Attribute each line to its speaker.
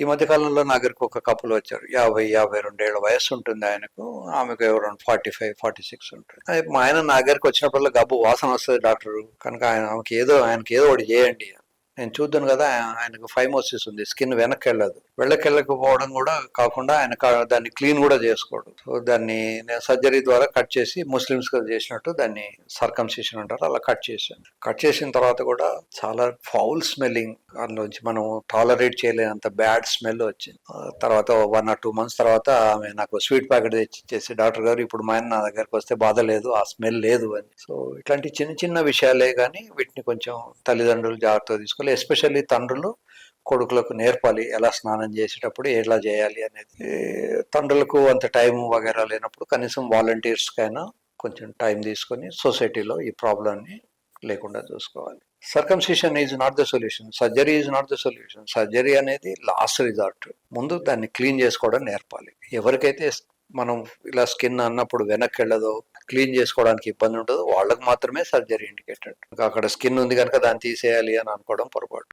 Speaker 1: ఈ మధ్య కాలంలో నా దగ్గరకు ఒక కపులు వచ్చారు. యాభై యాభై రెండేళ్ళ వయసు ఉంటుంది ఆయనకు. ఆమెకు ఎవరైనా ఫార్టీ ఫైవ్ ఫార్టీ సిక్స్ ఉంటుంది మా ఆయన నా దగ్గరకు వచ్చినప్పుడల్లా గబ్బు వాసన వస్తుంది డాక్టర్. కనుక ఆయన ఆమెకి ఏదో ఆయనకి ఏదో ఒకటి చేయండి నేను చూద్దాను కదా ఆయనకు ఫైమోసిస్ ఉంది స్కిన్ వెనక్కి వెళ్ళదు వెళ్ళకి వెళ్ళకపోవడం కూడా కాకుండా ఆయన దాన్ని క్లీన్ కూడా చేసుకోడు. సో దాన్ని నేను సర్జరీ ద్వారా కట్ చేసి ముస్లిమ్స్ చేసినట్టు దాన్ని సర్కంసిషన్ అంటారు అలా కట్ చేశాను. కట్ చేసిన తర్వాత కూడా చాలా ఫౌల్ స్మెల్లింగ్ అందులోంచి మనం టాలరేట్ చేయలేనంత బ్యాడ్ స్మెల్ వచ్చింది. తర్వాత వన్ ఆర్ టూ మంత్స్ తర్వాత ఆమె నాకు స్వీట్ ప్యాకెట్ తెచ్చి ఇచ్చేసి డాక్టర్ గారు ఇప్పుడు మా ఆయన నా దగ్గరకు వస్తే బాధ లేదు ఆ స్మెల్ లేదు అని. సో ఇట్లాంటి చిన్న చిన్న విషయాలే కానీ వీటిని కొంచెం తల్లిదండ్రులు జాగ్రత్తగా తీసుకోవాలి ఎస్పెషల్లీ తండ్రులు కొడుకులకు నేర్పాలి. ఎలా స్నానం చేసేటప్పుడు ఎలా చేయాలి అనేది. తండ్రులకు అంత టైం వగేరా లేనప్పుడు కనీసం వాలంటీర్స్కైనా కొంచెం టైం తీసుకొని సొసైటీలో ఈ ప్రాబ్లమ్ని లేకుండా చూసుకోవాలి. Circumcision is not the solution surgery is not the solution surgery అనేది లాస్ట్ రిజార్ట్ ముందు దాన్ని క్లీన్ చేసుకోవడం నేర్పాలి. ఎవరికైతే మనం ఇలా స్కిన్ అన్నప్పుడు వెనక్కి వెళ్ళదో క్లీన్ చేసుకోవడానికి ఇబ్బంది ఉంటుంది వాళ్ళకి మాత్రమే సర్జరీ ఇండికేటెడ్. అక్కడ స్కిన్ ఉంది కనుక దాన్ని తీసేయాలి అని అనుకోవడం పొరపాటు.